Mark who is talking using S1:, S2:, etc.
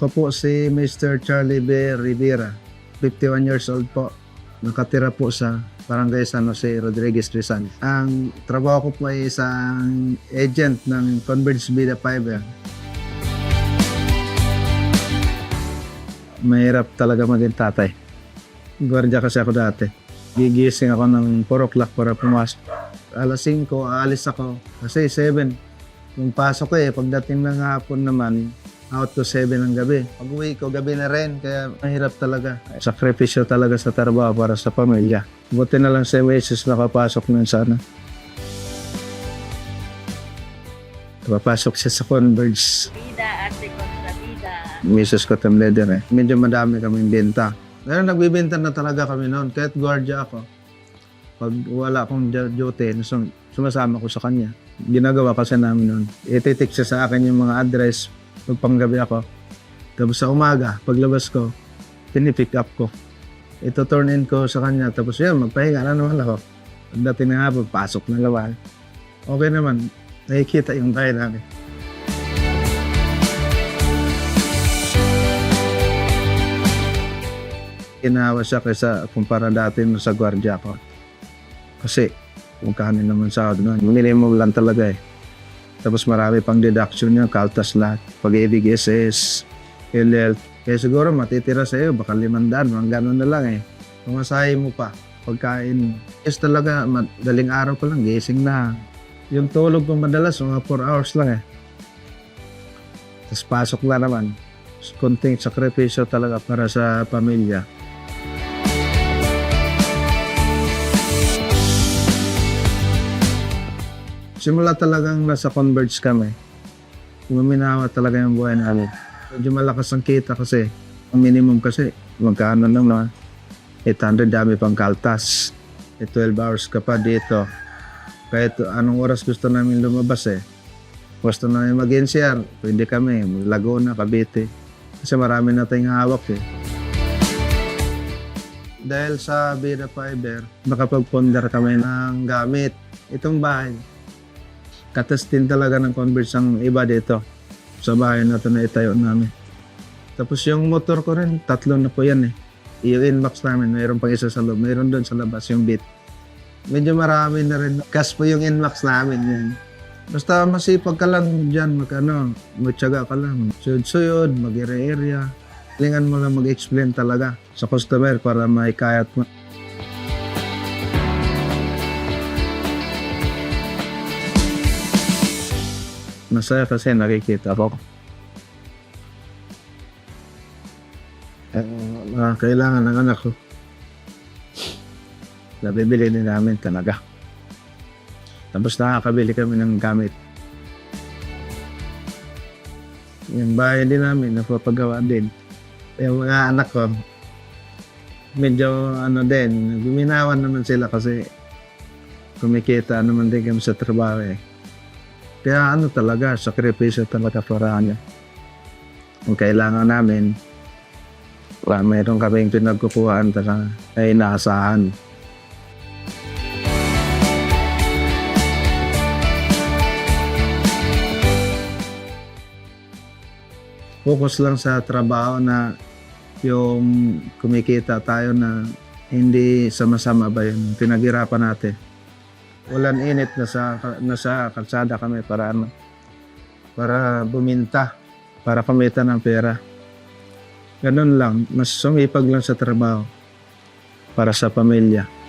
S1: Ako po si Mr. Charlie B. Rivera, 51 years old po. Nakatira po sa Barangay San Jose Rodriguez Rizal. Ang trabaho ko po ay isang agent ng Converge Vida Fiber. Mahirap talaga maging tatay. Gwardiya kasi ako dati. Gigising ako ng 4 o'clock para pumasok. Alas 5, aalis ako. Kasi 7. Yung pasok ko eh, pagdating ng hapon naman, out to 7 ng gabi. Pag uwi ko, gabi na rin. Kaya mahirap talaga. Sakripisyo talaga sa trabaho para sa pamilya. Buti na lang sa meses nakapasok nun sana. Papasok siya sa Converge.
S2: Vida at kontra vida.
S1: Mrs. ko team leader eh. Medyo madami kaming benta. Pero nagbibenta na talaga kami noon. Kahit guardia ako. Pag wala akong du- duty, sum- sumasama ko sa kanya. Ginagawa kasi namin noon. Ititik siya sa akin yung mga address pag panggabi ako. Tapos sa umaga, paglabas ko, pinipick up ko. Ito turn in ko sa kanya. Tapos yun, magpahinga na naman ako. Pagdating na nga, pagpasok na lawan. Okay naman. Nakikita yung tayo namin. Ginawa siya kaysa kumpara dati sa gwardiya ko. Kasi kung kanin naman sa noon, minimum lang talaga eh. Tapos marami pang deduction niya, kaltas lahat. Pag-ibig SS, PhilHealth. Kaya siguro matitira sa iyo, baka limandaan, mga ganun na lang eh. Pumasahe mo pa, pagkain. Yes talaga, madaling araw pa lang, gising na. Yung tulog ko madalas, mga 4 hours lang eh. Tapos pasok na naman. Konting sakripisyo talaga para sa pamilya. Simula talagang nasa Converge kami. Umaminawa talaga yung buhay namin. Medyo malakas ang kita kasi. Ang minimum kasi, magkano lang na 800 dami pang kaltas. Eh, 12 hours ka pa dito. Kahit anong oras gusto namin lumabas eh. Gusto namin mag-NCR, pwede kami. Laguna, Cavite. Kasi marami na tayong hawak eh. Dahil sa Vida Fiber, nakapag-ponder kami ng gamit. Itong bahay, katas din talaga ng Converse ang iba dito sa bahay na ito na itayo namin. Tapos yung motor ko rin, tatlo na po yan eh. Yung Inmax namin, mayroon pang isa sa loob, mayroon doon sa labas, yung Beat. Medyo marami na rin. Kas po yung Inmax namin yun. Basta masipag ka lang dyan, mag, ano, magtyaga ka lang. Suyod-suyod, mag-area. Lingan mo lang mag-explain talaga sa customer para maikayat mo. Masaya kasi nakikita ko. Eh, mga kailangan ng anak ko. Nabibili din namin talaga. Tapos nakakabili kami ng gamit. Yung bahay din namin, napapagawa din. Yung mga anak ko, medyo ano din, guminawan naman sila kasi kumikita naman din kami sa trabaho eh. Kaya ano talaga, sakripisyo talaga para ano. Kung kailangan namin, wala, mayroon kaming pinagkukuhaan talaga ay inaasahan. Focus lang sa trabaho na yung kumikita tayo na hindi sama-sama ba yun, pinaghirapan natin. Walang init na sa, na sa kalsada kami para ano, para buminta, para kumita ng pera. Ganun lang, mas sumipag lang sa trabaho para sa pamilya.